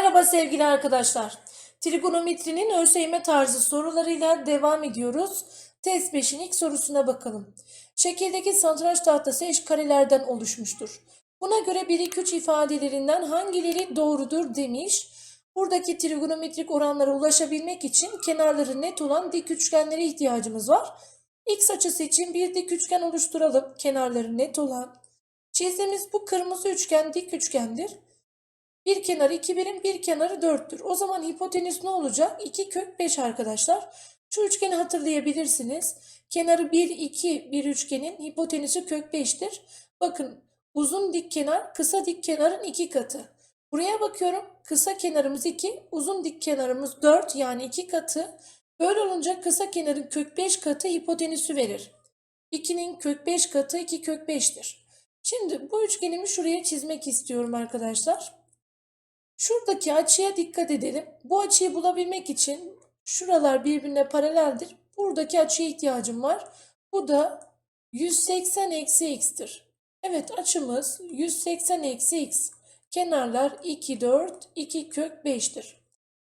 Merhaba sevgili arkadaşlar. Trigonometrinin ÖSYM tarzı sorularıyla devam ediyoruz. Test 5'in ilk sorusuna bakalım. Şekildeki satranç tahtası eş karelerden oluşmuştur. Buna göre 1 2 3 ifadelerinden hangileri doğrudur demiş. Buradaki trigonometrik oranlara ulaşabilmek için kenarları net olan dik üçgenlere ihtiyacımız var. X açısı için bir dik üçgen oluşturalım. Kenarları net olan. Çizdiğimiz bu kırmızı üçgen dik üçgendir. Bir kenarı 2 birim, bir kenarı 4'tür. O zaman hipotenüs ne olacak? 2 kök 5 arkadaşlar. Şu üçgeni hatırlayabilirsiniz. Kenarı 1, 2 bir üçgenin hipotenüsü kök 5'tir. Bakın uzun dik kenar kısa dik kenarın 2 katı. Buraya bakıyorum. Kısa kenarımız 2, uzun dik kenarımız 4 yani 2 katı. Böyle olunca kısa kenarın kök 5 katı hipotenüsü verir. 2'nin kök 5 katı 2 kök 5'tir. Şimdi bu üçgenimi şuraya çizmek istiyorum arkadaşlar. Şuradaki açıya dikkat edelim. Bu açıyı bulabilmek için şuralar birbirine paraleldir. Buradaki açıya ihtiyacım var. Bu da 180 eksi x'tir. Evet açımız 180 eksi x. Kenarlar 2, 4, 2 kök 5'tir.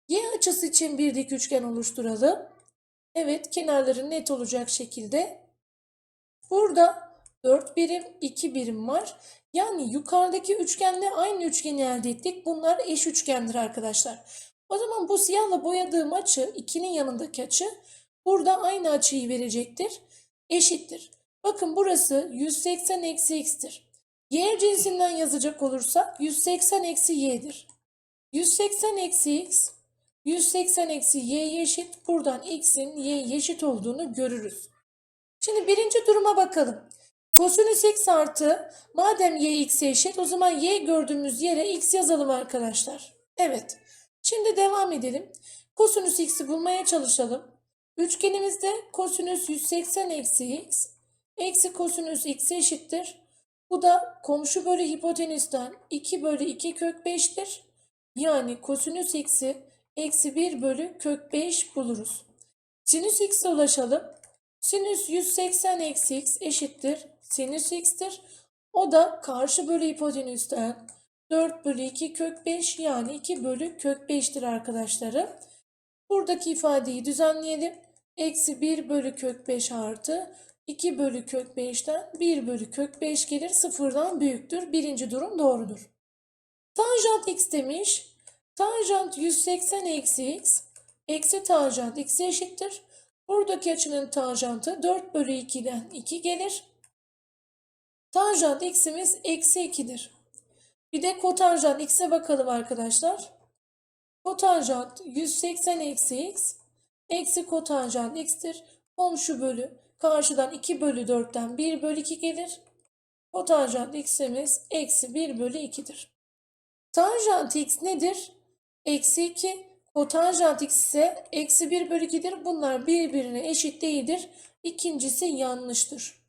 Y açısı için bir dik üçgen oluşturalım. Evet kenarları net olacak şekilde. Burada 4 birim, 2 birim var. Yani yukarıdaki üçgenle aynı üçgeni elde ettik. Bunlar eş üçgendir arkadaşlar. O zaman bu siyahla boyadığım açı, 2'nin yanındaki açı burada aynı açıyı verecektir. Eşittir. Bakın burası 180 eksi x'tir. Y cinsinden yazacak olursak 180 eksi y'dir. 180 eksi x, 180 eksi y eşit. Buradan x'in y eşit olduğunu görürüz. Şimdi birinci duruma bakalım. Kosinüs x artı madem y x'e eşit o zaman y gördüğümüz yere x yazalım arkadaşlar. Evet. Şimdi devam edelim. Kosinüs x'i bulmaya çalışalım. Üçgenimizde kosinüs 180 eksi x eksi kosinüs x eşittir. Bu da komşu bölü hipotenüsten 2 bölü 2 kök 5'tir. Yani kosinüs x'i eksi 1 bölü kök 5 buluruz. Sinüs x'e ulaşalım. Sinüs 180 eksi x eşittir sinüs x'tir. O da karşı bölü hipotenüsten 4 bölü 2 kök 5 yani 2 bölü kök 5'tir arkadaşlarım. Buradaki ifadeyi düzenleyelim. Eksi 1 bölü kök 5 artı 2 bölü kök 5'ten 1 bölü kök 5 gelir sıfırdan büyüktür. Birinci durum doğrudur. Tanjant x demiş. Tanjant 180 eksi x eksi tanjant x eşittir. Buradaki açının tanjantı 4 bölü 2'den 2 gelir. Tanjant x'imiz eksi 2'dir. Bir de kotanjant x'e bakalım arkadaşlar. Kotanjant 180 eksi x eksi kotanjant x'tir. Komşu bölü karşıdan 2 bölü 4'ten 1 bölü 2 gelir. Kotanjant x'imiz eksi 1 bölü 2'dir. Tanjant x nedir? Eksi 2. Kotanjant x ise eksi 1 bölü 2'dir. Bunlar birbirine eşit değildir. İkincisi yanlıştır.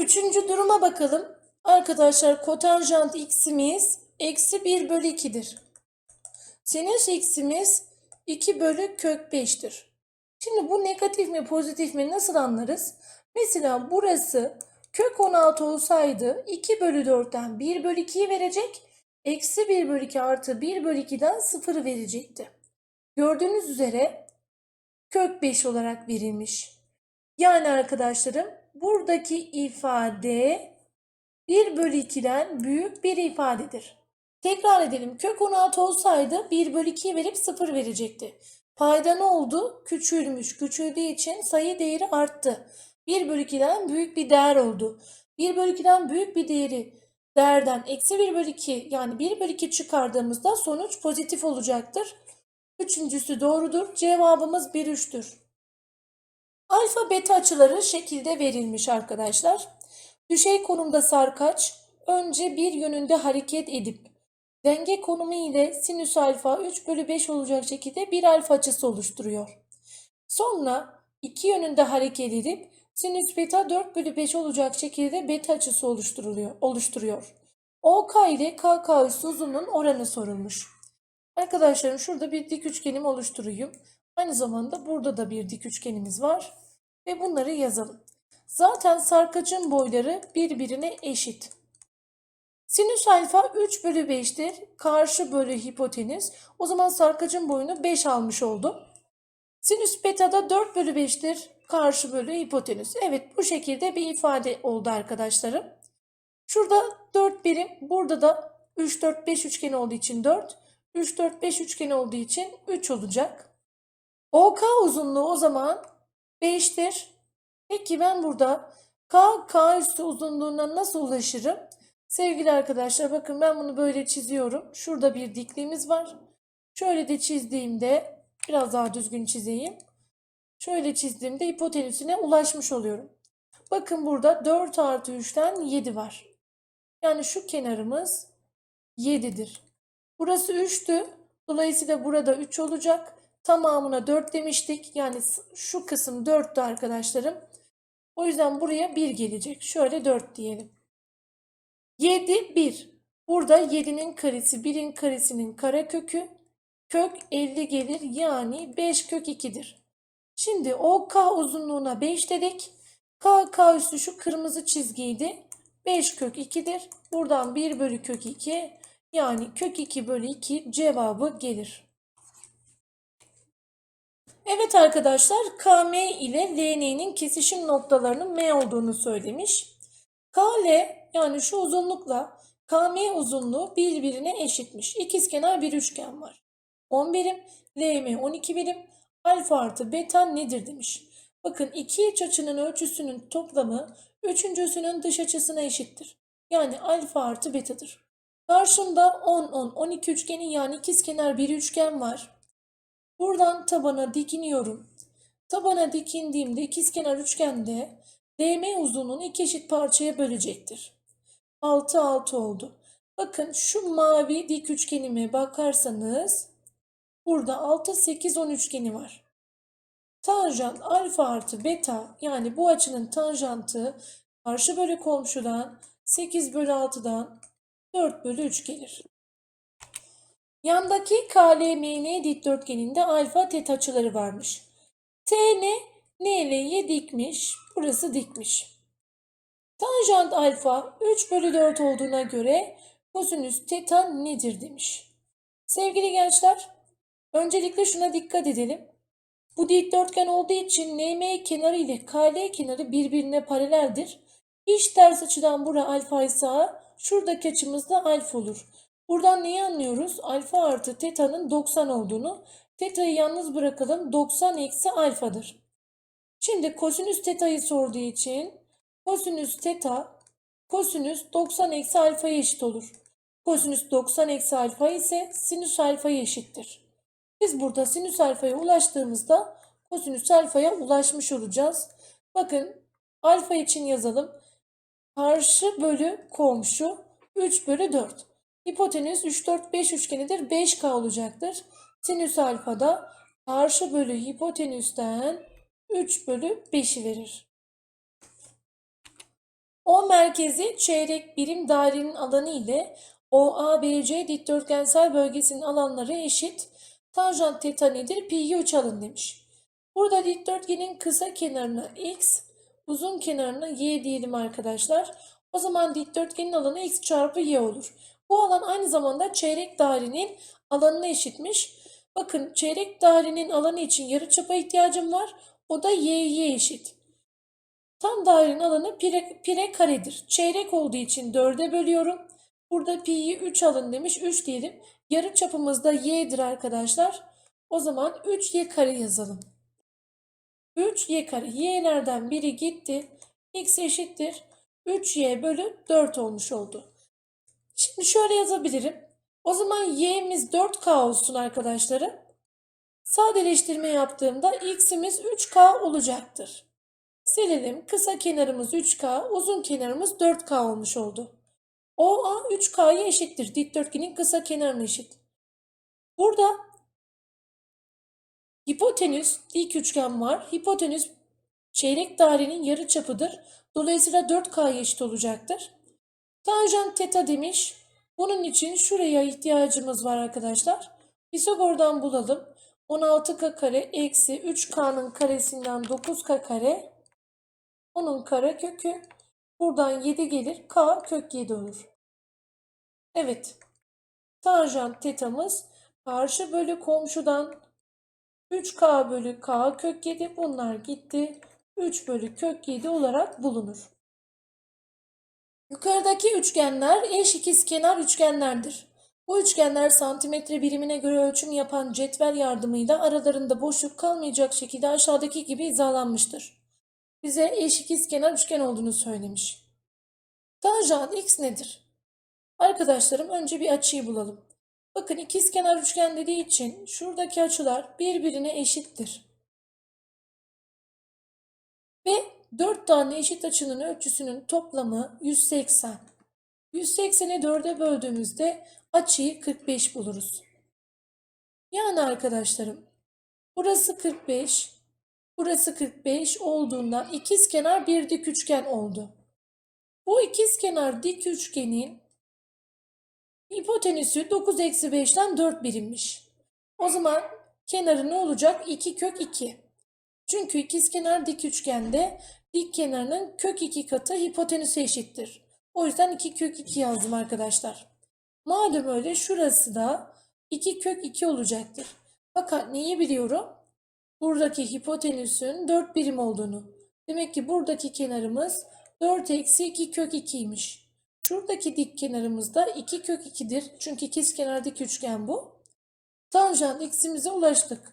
Üçüncü duruma bakalım. Arkadaşlar kotanjant x'imiz eksi 1 bölü 2'dir. Sinüs x'imiz 2 bölü kök 5'tir. Şimdi bu negatif mi pozitif mi nasıl anlarız? Mesela burası kök 16 olsaydı 2 bölü 4'ten 1 bölü 2'yi verecek. Eksi 1 bölü 2 artı 1 bölü 2'den 0'ı verecekti. Gördüğünüz üzere kök 5 olarak verilmiş. Yani arkadaşlarım buradaki ifade 1 bölü 2'den büyük bir ifadedir. Tekrar edelim. Kök 16 olsaydı 1 bölü 2'yi verip 0 verecekti. Payda ne oldu? Küçülmüş. Küçüldüğü için sayı değeri arttı. 1 bölü 2'den büyük bir değer oldu. 1 bölü 2'den büyük bir değeri değerden eksi 1 bölü 2 yani 1 bölü 2 çıkardığımızda sonuç pozitif olacaktır. Üçüncüsü doğrudur. Cevabımız 1 3'tür. Alfa beta açıları şekilde verilmiş arkadaşlar. Düşey konumda sarkaç önce bir yönünde hareket edip denge konumu ile sinüs alfa 3 bölü 5 olacak şekilde bir alfa açısı oluşturuyor. Sonra iki yönünde hareket edip sinüs beta 4 bölü 5 olacak şekilde beta açısı oluşturuluyor, oluşturuyor. OK ile KK üssü uzunluğun oranı sorulmuş. Arkadaşlarım şurada bir dik üçgenim oluşturayım. Aynı zamanda burada da bir dik üçgenimiz var. Ve bunları yazalım. Zaten sarkacın boyları birbirine eşit. Sinüs alfa 3 bölü 5'tir. Karşı bölü hipotenüs. O zaman sarkacın boyunu 5 almış oldum. Sinüs beta da 4 bölü 5'tir. Karşı bölü hipotenüs. Evet bu şekilde bir ifade oldu arkadaşlarım. Şurada 4 birim. Burada da 3, 4, 5 üçgen olduğu için 4. 3, 4, 5 üçgen olduğu için 3 olacak. OK uzunluğu o zaman 5'tir. Peki ben burada K, K üstü uzunluğuna nasıl ulaşırım? Sevgili arkadaşlar bakın ben bunu böyle çiziyorum. Şurada bir dikliğimiz var. Şöyle de çizdiğimde biraz daha düzgün çizeyim. Şöyle çizdiğimde hipotenüsüne ulaşmış oluyorum. Bakın burada 4 artı 3'ten 7 var. Yani şu kenarımız 7'dir. Burası 3'tü. Dolayısıyla burada 3 olacak. Tamamına 4 demiştik. Yani şu kısım 4'tü arkadaşlarım. O yüzden buraya 1 gelecek. Şöyle 4 diyelim. 7 1. Burada 7'nin karesi 1'in karesinin karekökü. Kök 50 gelir. Yani 5 kök 2'dir. Şimdi o k uzunluğuna 5 dedik. K, k üstü şu kırmızı çizgiydi. 5 kök 2'dir. Buradan 1 bölü kök 2 yani kök 2 bölü 2 cevabı gelir. Evet arkadaşlar KM ile LN'nin kesişim noktalarının M olduğunu söylemiş. KL yani şu uzunlukla KM uzunluğu birbirine eşitmiş. İkizkenar bir üçgen var. 10 birim, LM 12 birim, alfa artı beta nedir demiş. Bakın iki iç açının ölçüsünün toplamı üçüncüsünün dış açısına eşittir. Yani alfa artı betadır. Karşımda 10, 10, 12 üçgeni yani ikizkenar bir üçgen var. Buradan tabana dikiniyorum. Tabana dikindiğimde ikizkenar üçgende DM uzunluğunu iki eşit parçaya bölecektir. 6, 6 oldu. Bakın şu mavi dik üçgenime bakarsanız burada 6, 8, 10 üçgeni var. Tanjant alfa artı beta yani bu açının tanjantı karşı bölü komşudan 8 bölü 6'dan 4 bölü 3 gelir. Yandaki KLMN dikdörtgeninde alfa tet açıları varmış. TN N ile Y dikmiş, burası dikmiş. Tanjant alfa 3 bölü 4 olduğuna göre kosinüs teta nedir demiş. Sevgili gençler, öncelikle şuna dikkat edelim. Bu dikdörtgen olduğu için NM kenarı ile KL kenarı birbirine paraleldir. İş ters açıdan bura alfa ise şuradaki açımız da alfa olur. Buradan neyi anlıyoruz? Alfa artı teta'nın 90 olduğunu. Teta'yı yalnız bırakalım. 90 eksi alfadır. Şimdi kosinüs teta'yı sorduğu için kosinüs teta kosinüs 90 eksi alfaya eşit olur. Kosinüs 90 eksi alfa ise sinüs alfaya eşittir. Biz burada sinüs alfaya ulaştığımızda kosinüs alfaya ulaşmış olacağız. Bakın alfa için yazalım. Karşı bölü komşu 3 bölü 4. Hipotenüs 3, 4, 5 üçgenidir. 5K olacaktır. Sinüs alfa da karşı bölü hipotenüsten 3 bölü 5'i verir. O merkezi çeyrek birim dairenin alanı ile OABC dikdörtgensel bölgesinin alanları eşit. Tanjant teta nedir? Pi'yi 3 alın demiş. Burada dikdörtgenin kısa kenarına x, uzun kenarına y diyelim arkadaşlar. O zaman dikdörtgenin alanı x çarpı y olur. Bu alan aynı zamanda çeyrek dairenin alanına eşitmiş. Bakın çeyrek dairenin alanı için yarıçapa ihtiyacım var. O da y'ye eşit. Tam dairenin alanı pire, pire karedir. Çeyrek olduğu için 4'e bölüyorum. Burada pi'yi 3 alın demiş. 3 diyelim. Yarı çapımız da y'dir arkadaşlar. O zaman 3y kare yazalım. 3y kare. y'lerden biri gitti. x eşittir. 3y bölü 4 olmuş oldu. Şimdi şöyle yazabilirim. O zaman y'miz 4k olsun arkadaşlarım. Sadeleştirme yaptığımda x'imiz 3k olacaktır. Silelim. Kısa kenarımız 3k, uzun kenarımız 4k olmuş oldu. OA 3k'ya eşittir. Dikdörtgenin kısa kenarına eşit. Burada hipotenüs dik üçgen var. Hipotenüs çeyrek dairenin yarı çapıdır. Dolayısıyla 4k'ya eşit olacaktır. Tanjant teta demiş. Bunun için şuraya ihtiyacımız var arkadaşlar. Pisagor'dan bulalım. 16k kare eksi 3k'nın karesinden 9k kare. Onun kare kökü. Buradan 7 gelir. K kök 7 olur. Evet. Tanjant tetamız karşı bölü komşudan 3k bölü k kök 7 bunlar gitti. 3 bölü kök 7 olarak bulunur. Yukarıdaki üçgenler eş ikizkenar üçgenlerdir. Bu üçgenler santimetre birimine göre ölçüm yapan cetvel yardımıyla aralarında boşluk kalmayacak şekilde aşağıdaki gibi hizalanmıştır. Bize eş ikizkenar üçgen olduğunu söylemiş. Tanjant x nedir? Arkadaşlarım önce bir açıyı bulalım. Bakın ikizkenar üçgen dediği için şuradaki açılar birbirine eşittir. 4 tane eşit açının ölçüsünün toplamı 180. 180'i 4'e böldüğümüzde açıyı 45 buluruz. Yani arkadaşlarım burası 45, burası 45 olduğunda ikizkenar bir dik üçgen oldu. Bu ikizkenar dik üçgenin hipotenüsü 9 eksi 5'ten 4 birimmiş. O zaman kenarı ne olacak? 2 kök 2. Çünkü ikizkenar dik üçgende dik kenarının kök 2 katı hipotenüse eşittir. O yüzden 2 kök 2 yazdım arkadaşlar. Madem öyle şurası da 2 kök 2 olacaktır. Fakat neyi biliyorum? Buradaki hipotenüsün 4 birim olduğunu. Demek ki buradaki kenarımız 4 eksi 2 kök 2'ymiş. Şuradaki dik kenarımız da 2 kök 2'dir. Çünkü ikizkenar dik üçgen bu. Tanjant x'imize ulaştık.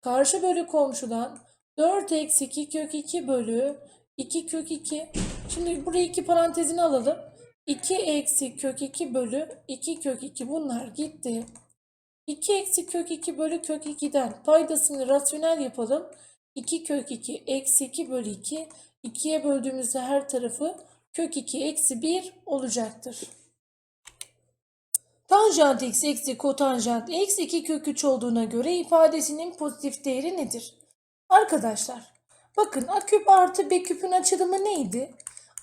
Karşı bölü komşudan 4 eksi 2 kök 2 bölü 2 kök 2. Şimdi buraya iki parantezini alalım. 2 eksi kök 2 bölü 2 kök 2 bunlar gitti. 2 eksi kök 2 bölü kök 2'den paydasını rasyonel yapalım. 2 kök 2 eksi 2 bölü 2. 2'ye böldüğümüzde her tarafı kök 2 eksi 1 olacaktır. Tanjant x eksi kotanjant x 2 kök 3 olduğuna göre ifadesinin pozitif değeri nedir? Arkadaşlar bakın a küp artı b küpün açılımı neydi?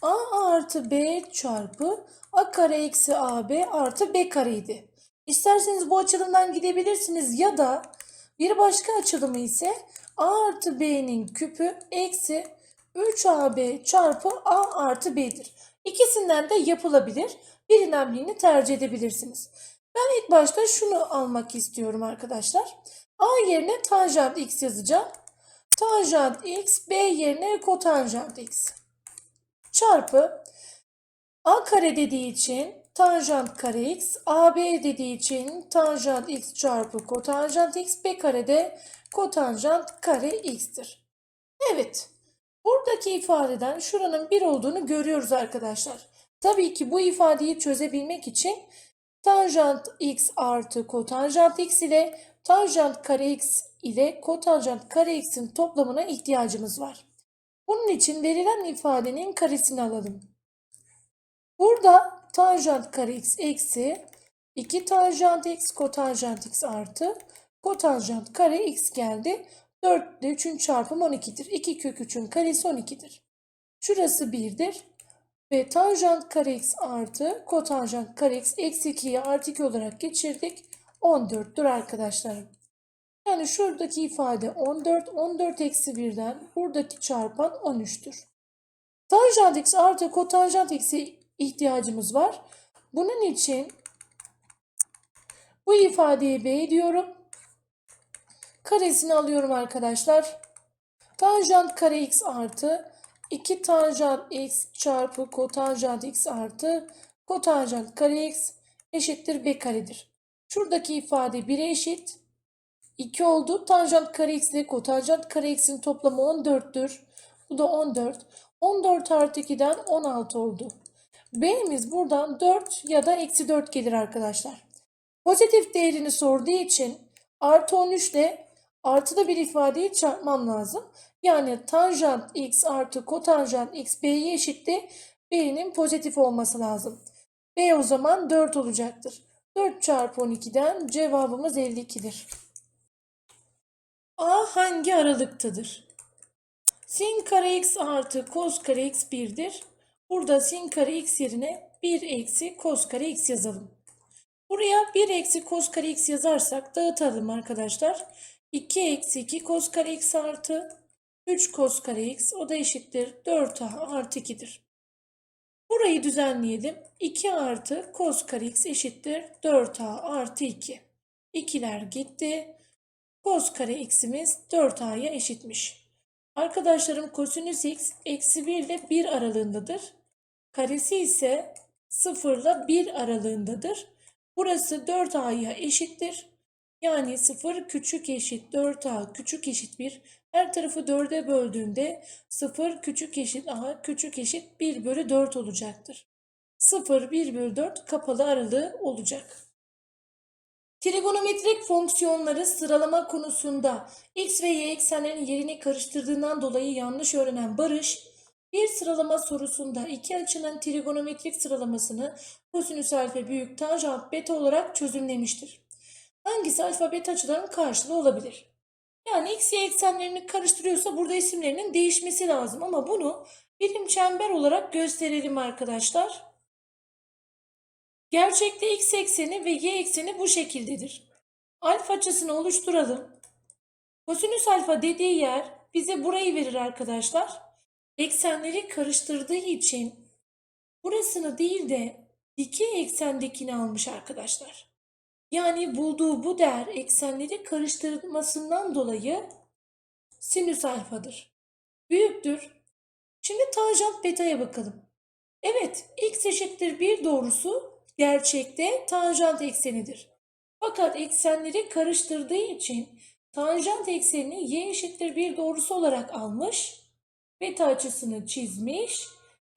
a artı b çarpı a kare eksi ab artı b kareydi. İsterseniz bu açılımdan gidebilirsiniz ya da bir başka açılımı ise a artı b'nin küpü eksi 3ab çarpı a artı b'dir. İkisinden de yapılabilir. Birinden birini tercih edebilirsiniz. Ben ilk başta şunu almak istiyorum arkadaşlar. A yerine tanjant x yazacağım. Tanjant x, b yerine kotanjant x. Çarpı a kare dediği için tanjant kare x, ab dediği için tanjant x çarpı kotanjant x, b kare de kotanjant kare x'tir. Evet, buradaki ifadeden şuranın 1 olduğunu görüyoruz arkadaşlar. Tabii ki bu ifadeyi çözebilmek için tanjant x artı kotanjant x ile tanjant kare x ile kotanjant kare x'in toplamına ihtiyacımız var. Bunun için verilen ifadenin karesini alalım. Burada tanjant kare x eksi 2 tanjant x kotanjant x artı kotanjant kare x geldi. 4 ile 3'ün çarpımı 12'dir. 2 kök 3'ün karesi 12'dir. Şurası 1'dir. Ve tanjant kare x artı kotanjant kare x eksi 2'yi artı 2 olarak geçirdik. 14'tür arkadaşlarım. Yani şuradaki ifade 14, 14 eksi 1'den buradaki çarpan 13'tür. Tanjant x artı kotanjant x'e ihtiyacımız var. Bunun için bu ifadeye b diyorum. Karesini alıyorum arkadaşlar. Tanjant kare x artı 2 tanjant x çarpı kotanjant x artı kotanjant kare x eşittir b karedir. Şuradaki ifade 1'e eşit. 2 oldu. Tanjant kare x ile kotanjant kare x'in toplamı 14'tür. Bu da 14. 14 artı 2'den 16 oldu. B'miz buradan 4 ya da eksi 4 gelir arkadaşlar. Pozitif değerini sorduğu için artı 13 ile artıda bir ifadeyi çarpmam lazım. Yani tanjant x artı kotanjant x b'ye eşitti. B'nin pozitif olması lazım. B o zaman 4 olacaktır. 4 çarpı 12'den cevabımız 52'dir. A hangi aralıktadır? Sin kare x artı kos kare x 1'dir. Burada sin kare x yerine 1 eksi kos kare x yazalım. Buraya 1 eksi kos kare x yazarsak dağıtalım arkadaşlar. 2 eksi 2 kos kare x artı 3 kos kare x o da eşittir 4a artı 2'dir. Burayı düzenleyelim. 2 artı cos kare x eşittir 4a artı 2. İkiler gitti. Cos kare x'imiz 4a'ya eşitmiş. Arkadaşlarım kosinüs x eksi 1 ile 1 aralığındadır. Karesi ise 0 ile 1 aralığındadır. Burası 4a'ya eşittir. Yani 0 küçük eşit 4a küçük eşit 1. Her tarafı 4'e böldüğümde 0 küçük eşit a küçük eşit 1 bölü 4 olacaktır. 0 1 bölü 4 kapalı aralığı olacak. Trigonometrik fonksiyonları sıralama konusunda x ve y eksenlerin yerini karıştırdığından dolayı yanlış öğrenen Barış, bir sıralama sorusunda iki açının trigonometrik sıralamasını kosinüs alfa büyük tanjant beta olarak çözümlemiştir. Hangisi alfa beta açıların karşılığı olabilir? Yani x, y eksenlerini karıştırıyorsa burada isimlerinin değişmesi lazım ama bunu birim çember olarak gösterelim arkadaşlar. Gerçekte x ekseni ve y ekseni bu şekildedir. Alfa açısını oluşturalım. Kosinüs alfa dediği yer bize burayı verir arkadaşlar. Eksenleri karıştırdığı için burasını değil de dikey eksendekini almış arkadaşlar. Yani bulduğu bu değer eksenleri karıştırmasından dolayı sinüs alfadır. Büyüktür. Şimdi tanjant beta'ya bakalım. Evet, x eşittir 1 doğrusu gerçekte tanjant eksenidir. Fakat eksenleri karıştırdığı için tanjant eksenini y eşittir 1 doğrusu olarak almış. Beta açısını çizmiş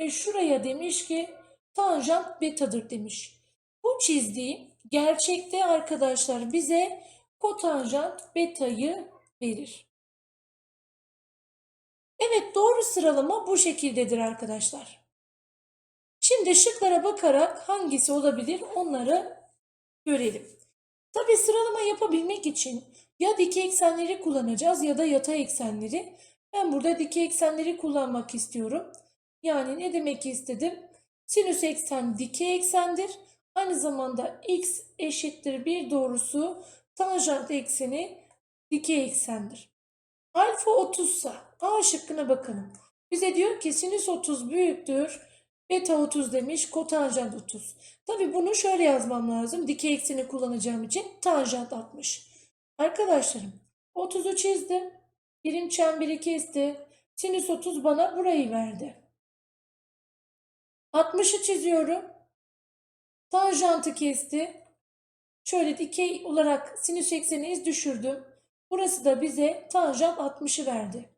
ve şuraya demiş ki tanjant betadır demiş. Bu çizdiği gerçekte arkadaşlar bize kotanjant beta'yı verir. Evet doğru sıralama bu şekildedir arkadaşlar. Şimdi şıklara bakarak hangisi olabilir onları görelim. Tabi sıralama yapabilmek için ya dikey eksenleri kullanacağız ya da yatay eksenleri. Ben burada dikey eksenleri kullanmak istiyorum. Yani ne demek istedim? Sinüs eksen dikey eksendir. Aynı zamanda x eşittir 1 doğrusu tanjant ekseni dikey eksendir. Alfa 30 ise A şıkkına bakalım. Bize diyor ki sinüs 30 büyüktür. Beta 30 demiş, kotanjant 30. Tabi bunu şöyle yazmam lazım. Dikey ekseni kullanacağım için tanjant 60. Arkadaşlarım 30'u çizdim. Birim çemberi kesti. Sinüs 30 bana burayı verdi. 60'ı çiziyorum. Tanjantı kesti. Şöyle dikey olarak sinüs ekseni iz düşürdüm. Burası da bize tanjant 60'ı verdi.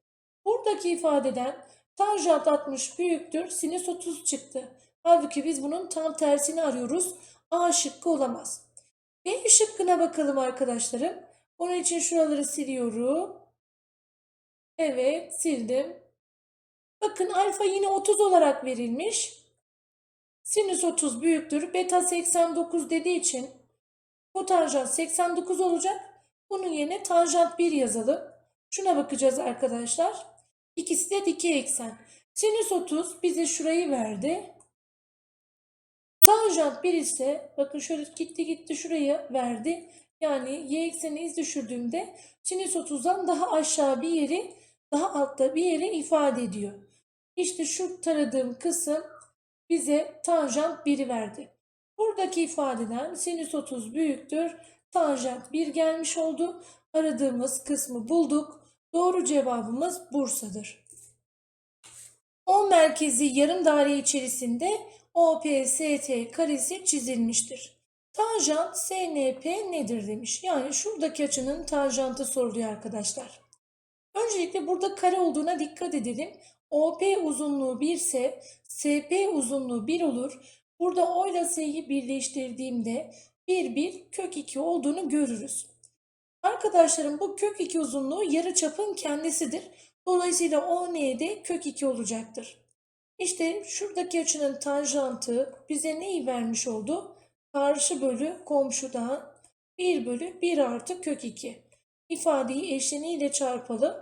Buradaki ifadeden tanjant 60 büyüktür sinüs 30 çıktı. Halbuki biz bunun tam tersini arıyoruz. A şıkkı olamaz. B şıkkına bakalım arkadaşlarım. Onun için şuraları siliyorum. Evet sildim. Bakın alfa yine 30 olarak verilmiş. Sinüs 30 büyüktür. Beta 89 dediği için kotanjant 89 olacak. Bunun yerine tanjant 1 yazalım. Şuna bakacağız arkadaşlar. İkisi de dikey eksen. Sinüs 30 bize şurayı verdi. Tanjant 1 ise bakın şöyle gitti gitti şuraya verdi. Yani y ekseni iz düşürdüğümde sinüs 30'dan daha aşağı bir yeri daha altta bir yeri ifade ediyor. İşte şu taradığım kısım bize tanjant 1'i verdi. Buradaki ifadeden sinüs 30 büyüktür. Tanjant 1 gelmiş oldu. Aradığımız kısmı bulduk. Doğru cevabımız Bursa'dır. 10 merkezi yarım daire içerisinde OPST karesi çizilmiştir. Tanjant SNP nedir demiş. Yani şuradaki açının tanjantı soruluyor arkadaşlar. Öncelikle burada kare olduğuna dikkat edelim. OP uzunluğu 1 ise SP uzunluğu 1 olur. Burada O ile S'yi birleştirdiğimde 1 1 kök 2 olduğunu görürüz. Arkadaşlarım bu kök 2 uzunluğu yarı çapın kendisidir. Dolayısıyla ON'de kök 2 olacaktır. İşte şuradaki açının tanjantı bize neyi vermiş oldu? Karşı bölü komşudan 1 bölü 1 artı kök 2. İfadeyi eşleniğiyle çarpalım.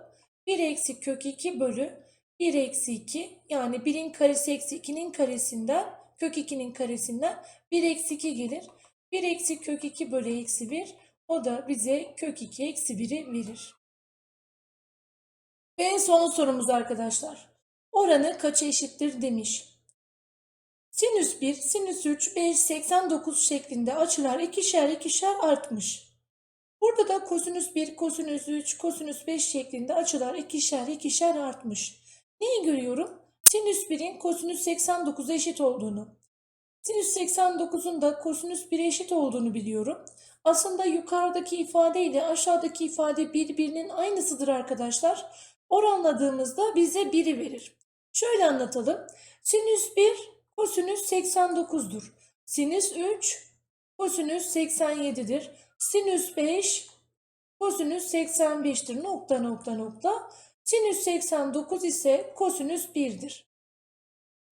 1 eksi kök 2 bölü 1 eksi 2 yani 1'in karesi eksi 2'nin karesinden kök 2'nin karesinden 1 eksi 2 gelir. 1 eksi kök 2 bölü eksi 1 o da bize kök 2 eksi 1'i verir. Ve son sorumuz arkadaşlar. Oranı kaça eşittir demiş. Sinüs 1, sinüs 3, 5, 89 şeklinde açılar ikişer ikişer artmış. Burada da kosinüs 1, kosinüs 3, kosinüs 5 şeklinde açılar ikişer ikişer artmış. Neyi görüyorum? Sinüs 1'in kosinüs 89'a eşit olduğunu. Sinüs 89'un da kosinüs 1'e eşit olduğunu biliyorum. Aslında yukarıdaki ifade ile aşağıdaki ifade birbirinin aynısıdır arkadaşlar. Oranladığımızda bize 1'i verir. Şöyle anlatalım. Sinüs 1 kosinüs 89'dur. Sinüs 3 kosinüs 87'dir. Sinüs 5 kosinüs 85'tir. Nokta nokta nokta. Sinüs 89 ise kosinüs 1'dir.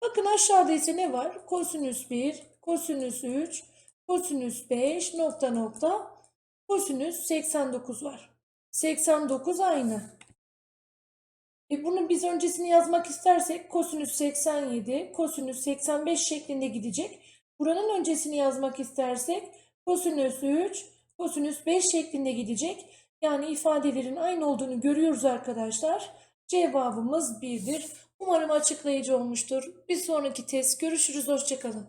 Bakın aşağıda ise ne var? Kosinüs 1, kosinüs 3, kosinüs 5 nokta nokta kosinüs 89 var. 89 aynı. E bunu biz öncesini yazmak istersek kosinüs 87, kosinüs 85 şeklinde gidecek. Buranın öncesini yazmak istersek kosinüs 3, kosinüs 5 şeklinde gidecek. Yani ifadelerin aynı olduğunu görüyoruz arkadaşlar. Cevabımız 1'dir. Umarım açıklayıcı olmuştur. Bir sonraki test görüşürüz. Hoşçakalın.